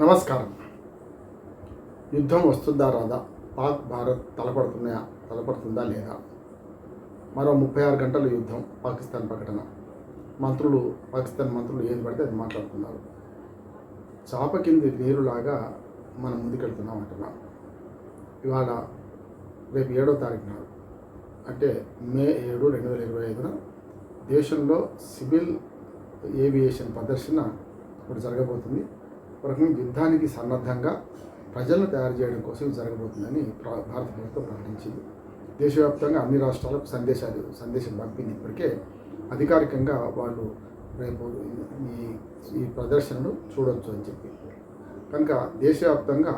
నమస్కారం. యుద్ధం వస్తుందా రాదా? పాక్ భారత్ తలపడుతున్నాయా? తలపడుతుందా లేదా? మరో ముప్పై ఆరు గంటల యుద్ధం పాకిస్తాన్ ప్రకటన. మంత్రులు పాకిస్తాన్ మంత్రులు ఏం పడితే అది మాట్లాడుతున్నారు. చాప కింది నీరులాగా మనం ముందుకెళ్తున్నాం అంటున్నాం ఇవాళ రేపు ఏడో తారీఖు నాడు. అంటే మే ఏడు రెండు వేల ఇరవై ఐదున దేశంలో సివిల్ ఏవియేషన్ ప్రదర్శన ఇప్పుడు జరగబోతుంది. రకంగా యుద్ధానికి సన్నద్ధంగా ప్రజలను తయారు చేయడం కోసం జరగబోతుందని భారత ప్రభుత్వం ప్రకటించింది. దేశవ్యాప్తంగా అన్ని రాష్ట్రాలకు సందేశాలు సందేశం పంపింది. ఇప్పటికే అధికారికంగా వాళ్ళు రేపు ఈ ఈ ప్రదర్శనను చూడొచ్చు అని చెప్పి. కనుక దేశవ్యాప్తంగా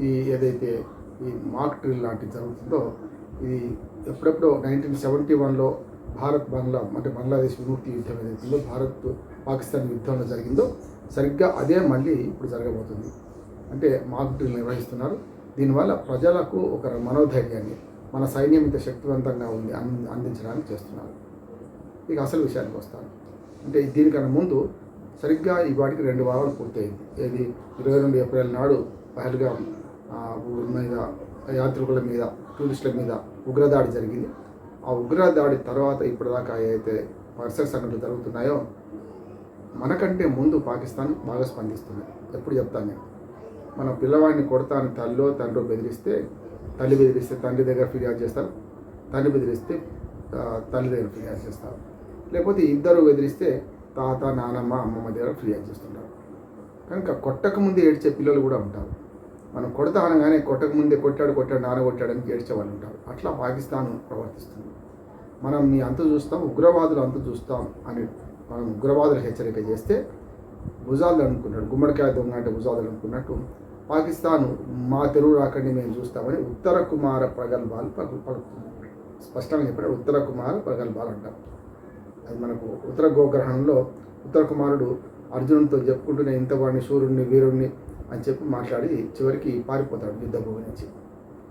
ఈ ఏదైతే ఈ మాక్ డ్రిల్ లాంటిది జరుగుతుందో ఇది ఎప్పుడెప్పుడో నైన్టీన్ సెవెంటీ వన్లో భారత్ బంగ్లా అంటే బంగ్లాదేశ్ విముక్తి యుద్ధం ఏదైతుందో భారత్ పాకిస్తాన్ యుద్ధంలో జరిగిందో సరిగ్గా అదే మళ్ళీ ఇప్పుడు జరగబోతుంది. అంటే మాక్ డ్రిల్ నిర్వహిస్తున్నారు. దీనివల్ల ప్రజలకు ఒక మనోధైర్యాన్ని మన సైన్యం ఇంత శక్తివంతంగా ఉంది అన్- అందించడానికి చేస్తున్నారు. ఇక అసలు విషయానికి వస్తాను. అంటే దీనికన్నా ముందు సరిగ్గా ఈ వాటికి రెండు వారాలు పూర్తయింది. ఏది? ఇరవై రెండు ఏప్రిల్ నాడు పహల్గా ఊరి మీద యాత్రికుల మీద టూరిస్టుల మీద ఉగ్రదాడి జరిగింది. ఆ ఉగ్ర దాడి తర్వాత ఇప్పటిదాకా ఏదైతే వరుస సంఘటనలు జరుగుతున్నాయో మనకంటే ముందు పాకిస్తాన్ బాగా స్పందిస్తుంది. ఎప్పుడు చెప్తాను నేను. మన పిల్లవాడిని కొడతాను తల్లో తండ్రి బెదిరిస్తే తల్లి బెదిరిస్తే తండ్రి దగ్గర ఫిర్యాదు చేస్తారు. తల్లి బెదిరిస్తే తల్లి దగ్గర ఫిర్యాదు చేస్తారు. లేకపోతే ఇద్దరు బెదిరిస్తే తాత నానమ్మ అమ్మమ్మ దగ్గర ఫిర్యాదు చేస్తుంటారు. కనుక కొట్టకముందే ఏడ్చే పిల్లలు కూడా ఉంటారు. మనం కొడతా అనగానే కొట్టక ముందే కొట్టాడు కొట్టాడు నాన్న కొట్టాడని ఏడ్చే వాళ్ళు ఉంటారు. అట్లా పాకిస్తాన్ ప్రవర్తిస్తుంది. మనం నీ అంత చూస్తాం ఉగ్రవాదులు అంత చూస్తాం అని మనం ఉగ్రవాదులు హెచ్చరిక చేస్తే భుజాలు అనుకున్నాడు గుమ్మడికాయ దొంగ అంటే భుజాలు అనుకున్నట్టు పాకిస్తాన్ మా తెలుగు రాకండి మేము చూస్తామని ఉత్తర కుమార ప్రగల్భాలు పలు పలుకుతుంది. స్పష్టంగా చెప్పాడు ఉత్తర కుమార ప్రగల్భాలు అంటాం. అది మనకు ఉత్తర గోగ్రహణంలో ఉత్తర కుమారుడు అర్జునుడితో చెప్పుకుంటూ నేను ఇంతవాడిని సూర్యుడిని వీరుణ్ణి అని చెప్పి మాట్లాడి చివరికి పారిపోతాడు యుద్ధభూమి నుంచి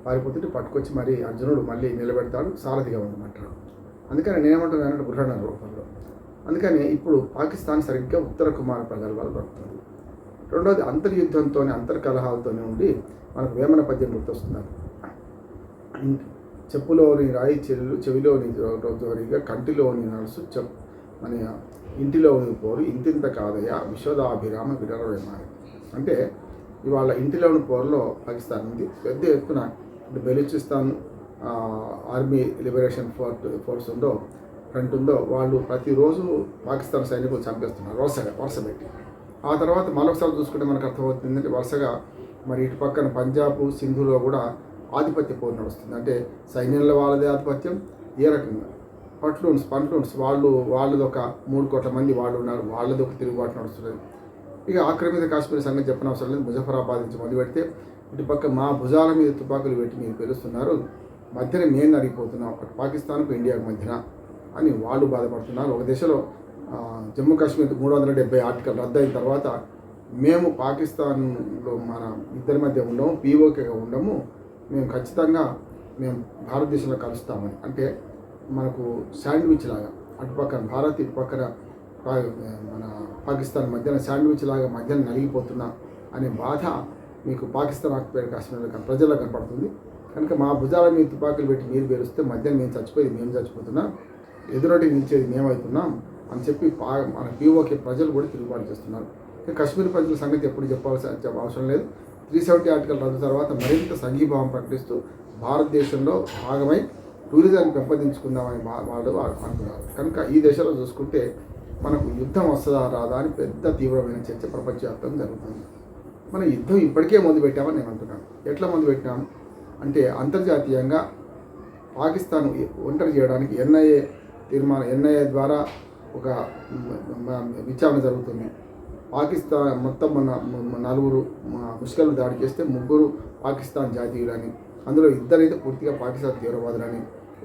పారిపోతుంటే పట్టుకొచ్చి మరి అర్జునుడు మళ్ళీ నిలబెడతాడు సారథిగా ఉండమంటాడు. అందుకని నేనేమంటున్నానంటే గృహణ రూపంలో. అందుకని ఇప్పుడు పాకిస్తాన్ సరిగ్గా ఉత్తర కుమార ప్రగల్భాలు పడుతుంది. రెండోది అంతర్యుద్ధంతోనే అంతర్కలహాలతోనే ఉండి మనకు వేమన పద్యం గుర్తొస్తున్నారు చెప్పులోని రాయి చెల్లు చెవిలోని జోరిగా కంటిలోని నడుసు చెప్ మన ఇంటిలోని పోరు ఇంతింత కాదయ్యా విశ్వదాభిరామ విరవేమాయ అంటే ఇవాళ ఇంటిలోని పోరులో పాకిస్తాన్ ఉంది. పెద్ద ఎత్తున అంటే Balochistan army liberation fort force ఉందో ఫ్రంట్ ఉందో వాళ్ళు ప్రతిరోజు పాకిస్తాన్ సైనికులు చంపేస్తున్నారు వరుసగా వరుస పెట్టి. ఆ తర్వాత మరొకసారి చూసుకుంటే మనకు అర్థమవుతుంది ఏంటంటే వరుసగా మరి ఇటు పక్కన పంజాబ్ సింధులో కూడా ఆధిపత్య పోరు నడుస్తుంది. అంటే సైన్యంలో వాళ్ళదే ఆధిపత్యం ఏ రకంగా? పట్లూన్స్ పంట్లూన్స్ వాళ్ళు వాళ్ళది ఒక మూడు కోట్ల మంది వాళ్ళు ఉన్నారు వాళ్ళది ఒక తిరుగుబాటు నడుస్తున్నది. ఇక ఆక్రమిత కాశ్మీర్ సంగతి చెప్పనవసరం లేదు. ముజఫరాబాద్ నుంచి మొదలు పెడితే ఇటు పక్క మా భుజాల మీద తుపాకులు పెట్టి మీరు పిలుస్తున్నారు. మధ్యన మేము నడిగిపోతున్నాం అటు పాకిస్తాన్కు ఇండియాకు మధ్యన అని వాళ్ళు బాధపడుతున్నారు. ఒక దశలో జమ్మూ కాశ్మీర్ మూడు వందల డెబ్బై ఆర్టికల్ రద్దయిన తర్వాత మేము పాకిస్తాన్లో మన ఇద్దరి మధ్య ఉండము పీఓకేగా ఉండము. మేము ఖచ్చితంగా మేము భారతదేశంలో కలుస్తామని. అంటే మనకు శాండ్విచ్ లాగా అటు పక్కన భారత్ ఇటు పక్కన మన పాకిస్తాన్ మధ్యన శాండ్విచ్ లాగా మధ్యన నలిగిపోతున్నా అనే బాధ మీకు పాకిస్తాన్ ఆక్యుపైడ్ కాశ్మీర్లో ప్రజల్లో కనపడుతుంది. కనుక మా భుజాల మీద తుపాకులు పెట్టి మీరు పేరుస్తే మధ్యన మేము చచ్చిపోయేది మేము చచ్చిపోతున్నాం ఎదురొడ్డి నిలిచేది మేమవుతున్నాం అని చెప్పి పా మన పీఓకే ప్రజలు కూడా తిరుగుబాటు చేస్తున్నారు. కాశ్మీర్ ప్రజల సంగతి ఎప్పుడు చెప్పాల్సిన అవసరం లేదు. త్రీ సెవెంటీ ఆర్టికల్ రద్దు తర్వాత మరింత సంఘీభావం ప్రకటిస్తూ భారతదేశంలో భాగమై టూరిజాన్ని పెంపొందించుకుందామని వాళ్ళు అంటున్నారు కనుక ఈ దశలో చూసుకుంటే మనకు యుద్ధం వస్తుందా రాదా అని పెద్ద తీవ్రమైన చర్చ ప్రపంచవ్యాప్తంగా జరుగుతుంది. మన యుద్ధం ఇప్పటికే మొదలు పెట్టామని నేను అంటున్నాను. ఎట్లా మొదలు పెట్టాము అంటే అంతర్జాతీయంగా పాకిస్తాన్ ఒంటరి చేయడానికి ఎన్ఐఏ తీర్మానం ఎన్ఐఏ ద్వారా ఒక విచారణ జరుగుతుంది. పాకిస్తాన్ మొత్తం మన నలుగురు ముష్కలు దాడి చేస్తే ముగ్గురు పాకిస్తాన్ జాతీయులని అందులో ఇద్దరైతే పూర్తిగా పాకిస్తాన్ తీవ్రవాదులని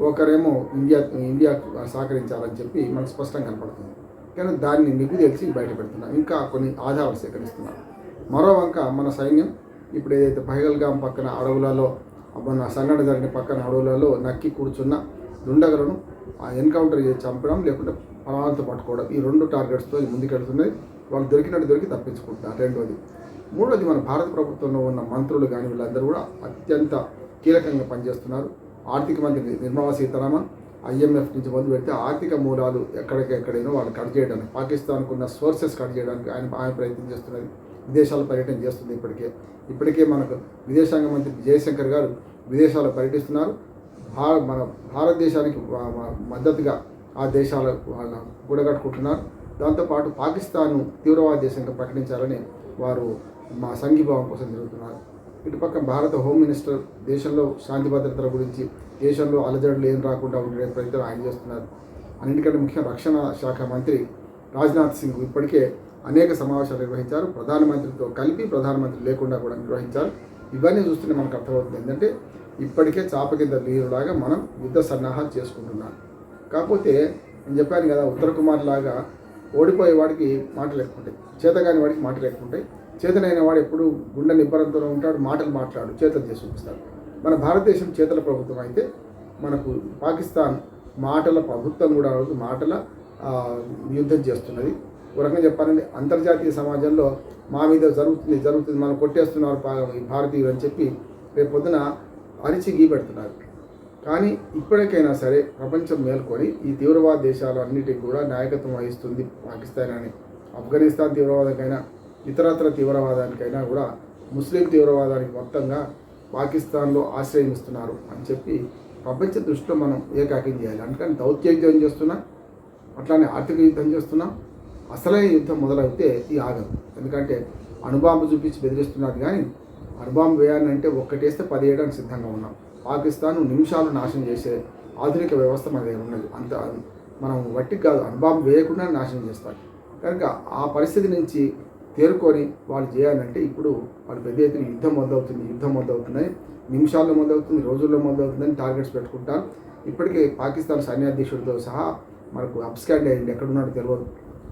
ఒకరేమో ఇండియా ఇండియా సహకరించాలని చెప్పి మనకు స్పష్టంగా కనపడుతుంది. కానీ దాన్ని నిగ్గు తెలిసి బయట పెడుతున్నాం. ఇంకా కొన్ని ఆధారాలు సేకరిస్తున్నాం. మరో వంక మన సైన్యం ఇప్పుడు ఏదైతే పహల్గాం పక్కన అడవులలో మన సంఘటన జరిగిన పక్కన అడవులలో నక్కి కూర్చున్న దుండగలను ఎన్కౌంటర్ చేసి చంపడం లేకుంటే ప్రాణాలతో పట్టుకోవడం ఈ రెండు టార్గెట్స్తో ముందుకెళ్తున్నాయి వాళ్ళు దొరికినట్టు దొరికి తప్పించుకుంటున్నారు రెండోది. మూడోది మన భారత ప్రభుత్వంలో ఉన్న మంత్రులు కానీ వీళ్ళందరూ కూడా అత్యంత కీలకంగా పనిచేస్తున్నారు. ఆర్థిక మంత్రి నిర్మలా సీతారామన్ ఐఎంఎఫ్ నుంచి మొదలు పెడితే ఆర్థిక మూలాలు ఎక్కడికెక్కడైనా వాళ్ళు కట్ చేయడానికి పాకిస్తాన్కు ఉన్న సోర్సెస్ కట్ చేయడానికి ఆయన ఆయన ప్రయత్నం చేస్తున్నది విదేశాల పర్యటన చేస్తుంది ఇప్పటికే. ఇప్పటికే మనకు విదేశాంగ మంత్రి జయశంకర్ గారు విదేశాల్లో పర్యటిస్తున్నారు. భా మన భారతదేశానికి మద్దతుగా ఆ దేశాల వాళ్ళ కూడగట్టుకుంటున్నారు. దాంతోపాటు పాకిస్తాన్ను తీవ్రవాద దేశంగా ప్రకటించాలని వారు మా సంఘీభావం కోసం జరుగుతున్నారు. ఇటుపక్క భారత హోమ్ మినిస్టర్ దేశంలో శాంతి భద్రతల గురించి దేశంలో అలజడులు ఏం రాకుండా ఉండే ప్రయత్నం ఆయన చేస్తున్నారు. అన్నింటికంటే ముఖ్యం రక్షణ శాఖ మంత్రి రాజ్నాథ్ సింగ్ ఇప్పటికే అనేక సమావేశాలు నిర్వహించారు. ప్రధానమంత్రితో కలిపి ప్రధానమంత్రి లేకుండా కూడా నిర్వహించారు. ఇవన్నీ చూస్తుంటే మనకు అర్థమవుతుంది ఏంటంటే ఇప్పటికే చాప కింద నీరులాగా మనం యుద్ధ సన్నాహాలు చేసుకుంటున్నాం. కాకపోతే నేను చెప్పాను కదా ఉత్తర కుమార్ లాగా ఓడిపోయే వాడికి మాటలు ఎక్కువ ఉంటాయి. చేతగాని వాడికి మాటలు ఎక్కువ ఉంటాయి. చేతనైన వాడు ఎప్పుడు గుండె నిబ్బరంతో ఉంటాడు మాటలు మాట్లాడు చేతలు చేసి చూపిస్తాడు. మన భారతదేశం చేతల ప్రభుత్వం అయితే మనకు పాకిస్తాన్ మాటల ప్రభుత్వం కూడా మాటల యుద్ధం చేస్తున్నది. ఒక రకంగా చెప్పాలంటే అంతర్జాతీయ సమాజంలో మా మీద జరుగుతుంది జరుగుతుంది మనం కొట్టేస్తున్నారు భారతీయులు అని చెప్పి రేపు పొద్దున అరిచి గీ పెడుతున్నారు. కానీ ఇప్పటికైనా సరే ప్రపంచం మేల్కొని ఈ తీవ్రవాద దేశాలు అన్నిటికీ కూడా నాయకత్వం వహిస్తుంది పాకిస్తాన్ అని. ఆఫ్ఘనిస్తాన్ తీవ్రవాదకైనా ఇతరత్ర తీవ్రవాదానికైనా కూడా ముస్లిం తీవ్రవాదానికి మొత్తంగా పాకిస్తాన్లో ఆశ్రయం ఇస్తున్నారు అని చెప్పి ప్రపంచ దృష్టిలో మనం ఏకాకిం చేయాలి. అందుకని దౌత్య యుద్ధం చేస్తున్నాం? అట్లానే ఆర్థిక యుద్ధం చేస్తున్నాం. అసలైన యుద్ధం మొదలైతే ఈ ఆగదు ఎందుకంటే అణుబాంబు చూపించి బెదిరిస్తున్నారు కానీ అణుబాంబు వేయాలంటే ఒక్కటేస్తే పది వేయడానికి సిద్ధంగా ఉన్నాం. పాకిస్తాన్ నిమిషాలు నాశనం చేసే ఆధునిక వ్యవస్థ మన దగ్గర ఉన్నది. అంత మనం వట్టి కాదు అణుబాంబు వేయకుండా నాశనం చేస్తారు. కనుక ఆ పరిస్థితి నుంచి తేరుకొని వాళ్ళు చేయాలంటే ఇప్పుడు వాళ్ళు పెద్ద ఎత్తున యుద్ధం మొదలవుతుంది యుద్ధం మొదలవుతున్నాయి నిమిషాల్లో మొదలవుతుంది రోజుల్లో మొదలవుతుందని టార్గెట్స్ పెట్టుకుంటారు ఇప్పటికే పాకిస్తాన్ సైన్యాధ్యక్షుడితో సహా మనకు అప్స్కాండ్ అయ్యింది ఎక్కడున్నాడో తెలియదు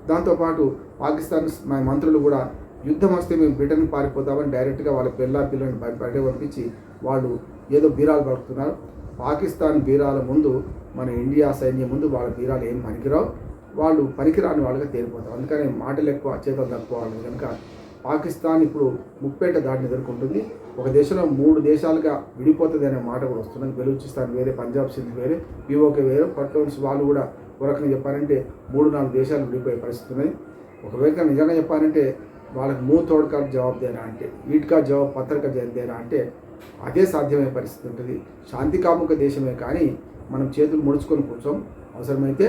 దాంతోపాటు పాకిస్తాన్ మన మంత్రులు కూడా యుద్ధం వస్తే మేము బ్రిటన్కి పారిపోతామని డైరెక్ట్గా వాళ్ళ పిల్ల పిల్లల్ని బయట పంపించి వాళ్ళు ఏదో బీరాలు పడుతున్నారు పాకిస్తాన్ బీరాల ముందు మన ఇండియా సైన్యం ముందు వాళ్ళ బీరాలు ఏం పనికిరావు. వాళ్ళు పనికిరాని వాళ్ళుగా తేలిపోతారు అందుకని మాటలు ఎక్కువ చేతలు తక్కువ వాళ్ళు కనుక పాకిస్తాన్ ఇప్పుడు ముప్పేట దాడిని ఎదుర్కొంటుంది. ఒక దేశంలో మూడు దేశాలుగా విడిపోతుంది అనే మాట కూడా వస్తున్నది బెలూచిస్తాన్ వేరే పంజాబ్ సింధ్ వేరే పీఓకే వేరే. పట్టోన్స్ వాళ్ళు కూడా ఒక చెప్పారంటే మూడు నాలుగు దేశాలు విడిపోయే పరిస్థితి ఉన్నది. ఒకవేళ నిజంగా చెప్పారంటే వాళ్ళకి మూ తోడుకా జవాబు దేనా అంటే ఈట్కా జవాబు పత్రిక దేనా అంటే అదే సాధ్యమయ్యే పరిస్థితి ఉంటుంది. శాంతికాముక దేశమే కానీ మనం చేతులు ముడుచుకొని కూర్చోం. అవసరమైతే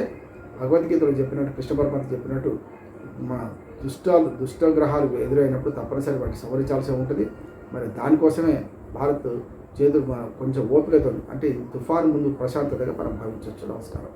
భగవద్గీతలో చెప్పినట్టు కృష్ణ పరమాత్మ చెప్పినట్టు మా దుష్టాలు దుష్టగ్రహాలు ఎదురైనప్పుడు తప్పనిసరి వాటిని సవరించాల్సి ఉంటుంది. మరి దానికోసమే భారత్ చేతులు కొంచెం ఓపికతో అంటే తుఫాను ముందు ప్రశాంతతగా మనం భావించవచ్చు. నమస్కారం.